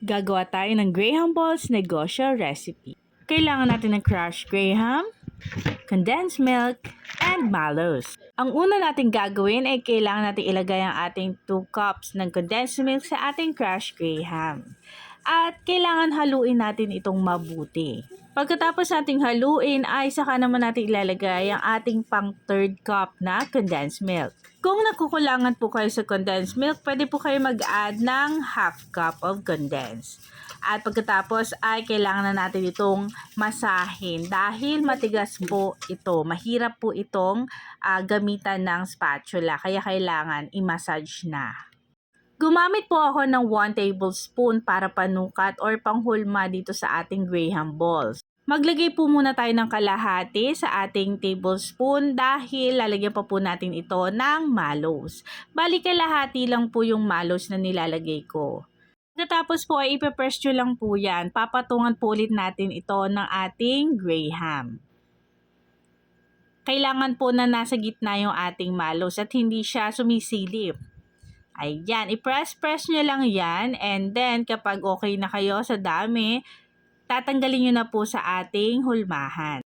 Gagawa tayo ng Graham Balls negosyo recipe. Kailangan natin ng crushed Graham, condensed milk, and mallows. Ang una natin gagawin ay kailangan natin ilagay ang ating 2 cups ng condensed milk sa ating crushed Graham. At kailangan haluin natin itong mabuti. Pagkatapos nating haluin ay saka naman natin ilalagay ang ating pang third cup na condensed milk. Kung nakukulangan po kayo sa condensed milk, pwede po kayo mag-add ng half cup of condensed. At pagkatapos ay kailangan na natin itong masahin dahil matigas po ito. Mahirap po itong ah, gamitan ng spatula kaya kailangan i-massage na. Gumamit po ako ng 1 tablespoon para panukat or panghulma dito sa ating Graham balls. Maglagay po muna tayo ng kalahati sa ating tablespoon dahil lalagyan pa po natin ito ng mallows. Bali kalahati lang po yung mallows na nilalagay ko. Pagkatapos po ay ipe-press nyo lang po yan. Papatungan po ulit natin ito ng ating Graham. Kailangan po na nasa gitna yung ating mallows at hindi siya sumisilip. Ayan, i-press-press nyo lang yan and then kapag okay na kayo sa dami, tatanggalin nyo na po sa ating hulmahan.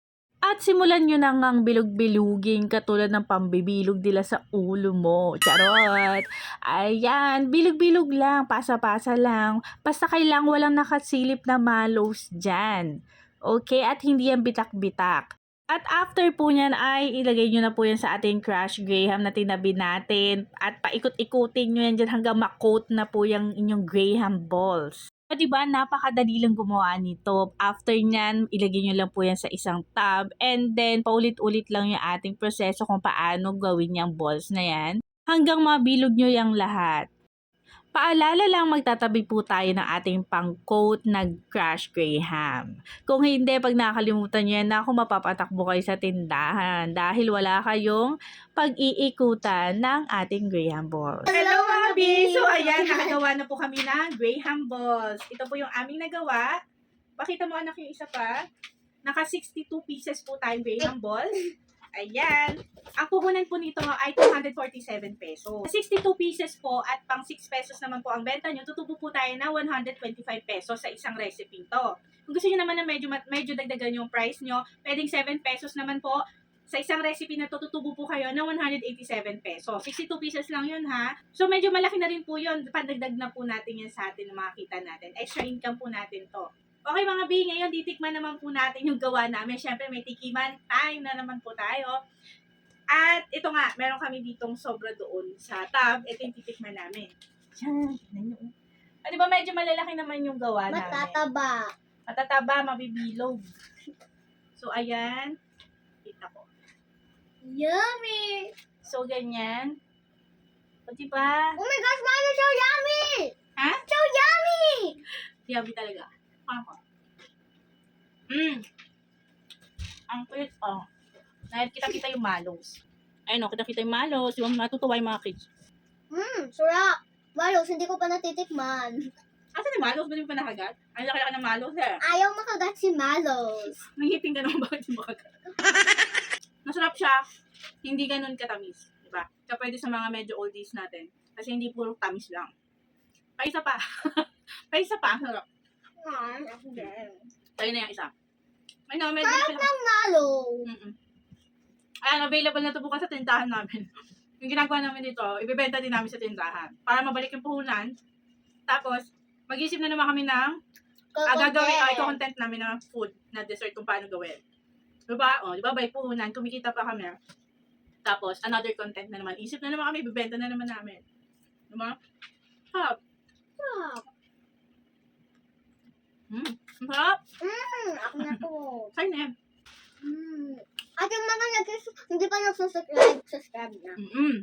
At simulan nyo na ngang bilog-bilugin katulad ng pambibilog nila sa ulo mo. Charot! Ayan, bilog-bilog lang, pasa-pasa lang. Basta kailang walang nakasilip na malos dyan. Okay? At hindi yan bitak-bitak. At after po niyan ay ilagay nyo na po yan sa ating crush graham na tinabi natin. At paikot-ikutin nyo yan dyan hanggang makoat na po yung inyong graham balls. So, diba, napakadali lang gumawa nito. After nyan, ilagay nyo lang po yan sa isang tub. And then, paulit-ulit lang yung ating proseso kung paano gawin yung balls na yan. Hanggang mabilog nyo yung lahat. Paalala lang magtatabi po tayo ng ating pang-coat na crush graham. Kung hindi, pag nakakalimutan nyo yan, naku, mapapatakbo kayo sa tindahan dahil wala kayong pag-iikutan ng ating graham balls. Hello, mga B! So, ayan, nakagawa na po kami ng graham balls. Ito po yung aming nagawa. Pakita mo anak yung isa pa. Naka 62 pieces po tayong graham balls. Ayan. Ang puhunan po nito ay 247 pesos. 62 pieces po at pang 6 pesos naman po ang benta nyo, tutubo po tayo na 125 pesos sa isang recipe to. Kung gusto nyo naman na medyo, medyo dagdagan yung price nyo, pwedeng 7 pesos naman po sa isang recipe na to, tutubo po kayo ng 187 pesos. 62 pieces lang yun ha. So medyo malaki na rin po yun. Pandagdag na po natin yan sa atin na makakita natin. Extra income po natin to. Okay mga B, ngayon titikman naman po natin yung gawa namin. Siyempre may tikiman time na naman po tayo. At ito nga, meron kami ditong sobra doon sa tab. Ito yung titikman namin. Diyan, tignan nyo. Di ba medyo malalaki naman yung gawa namin? Matataba. Matataba, mabibilog. So, ayan. Kita ko. Yummy! So, ganyan. O, diba? Oh my gosh, Mano, so yummy! Ha? So yummy! Yummy talaga. Ako. Mmm. Ang cute, oh. Dahil kita-kita yung malos. Ayun, oh, kita-kita yung malos. Yung matutuwa yung mga kids. Mmm, sarap. Malos, hindi ko pa natitikman. Asan yung malos? Ba't yung pa nakagat? Ang laki-laki ng malos, eh. Ayaw makagat si Malos. Nangipin ka naman bakit yung makagat. Masarap siya. Hindi ganun katamis. Diba? Kaya pwede sa mga medyo oldies natin. Kasi hindi puro tamis lang. Paisa pa. Paisa pa. Ang sarap. Din. Tayo na yung isa. Ay, no, medyo Sarap siya. ng Malo. Mm-mm. Ayan, available na to bukas sa tindahan namin. yung ginagawa namin dito, ibebenta din namin sa tindahan. Para mabalik yung puhunan. Tapos, mag-isip na naman kami ng ah, gagawin, ah, ito content namin na food, na dessert kung paano gawin. Diba? O, diba, by puhunan, kumikita pa kami. Tapos, another content na naman. Isip na naman kami, ibebenta na naman namin. Diba? Sarap. Sarap. Mm. Ang Sarap. Mmm, ako na to. Sa'yo na yan. Mmm. At yung mga nagsis- hindi pa nagsusubscribe, subscribe na. Mm-mm.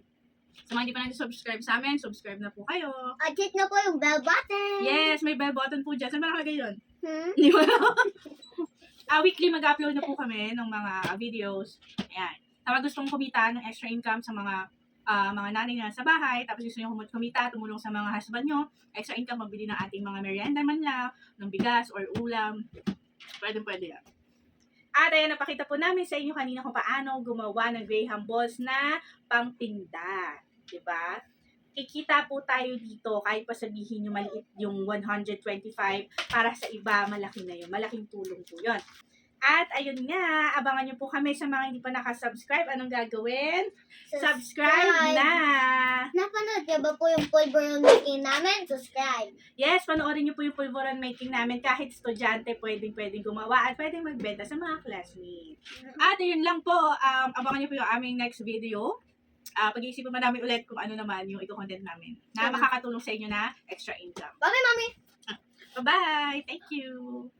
Sa mga hindi pa nag-subscribe sa amin, subscribe na po kayo. At hit na po yung bell button. Yes, may bell button po dyan. Saan ba nakalagay yun? Hmm? Hindi mo Ah, weekly mag-upload na po kami ng mga videos. Ayan. Sa mga gustong kumita ng extra income sa mga ah, mga nanay na sa bahay, tapos gusto nyo kumit- kumita, tumulong sa mga husband nyo, extra income, magbili ng ating mga merienda man lang, ng bigas or ulam. Pwede, pwede yan. At ayan, napakita po namin sa inyo kanina kung paano gumawa ng Graham Balls na pangtinda. Diba? kikita po tayo dito kahit pa sabihin nyo maliit yung 125 para sa iba malaki na yun. Malaking tulong po yun. At ayun nga, abangan nyo po kami sa mga hindi pa nakasubscribe. Anong gagawin? Subscribe na! Napanood niyo ba po yung pulveron making namin? Subscribe. Yes, panoorin nyo po yung pulveron making namin. Kahit estudyante, pwedeng pwedeng gumawa at pwedeng magbenta sa mga classmates. At yun lang po, um, abangan nyo po yung aming next video. Ah, pag-iisipan pa namin ulit kung ano naman yung i-content namin na Mhm. makakatulong sa inyo na extra income. Bye, Mami! Bye-bye! Thank you!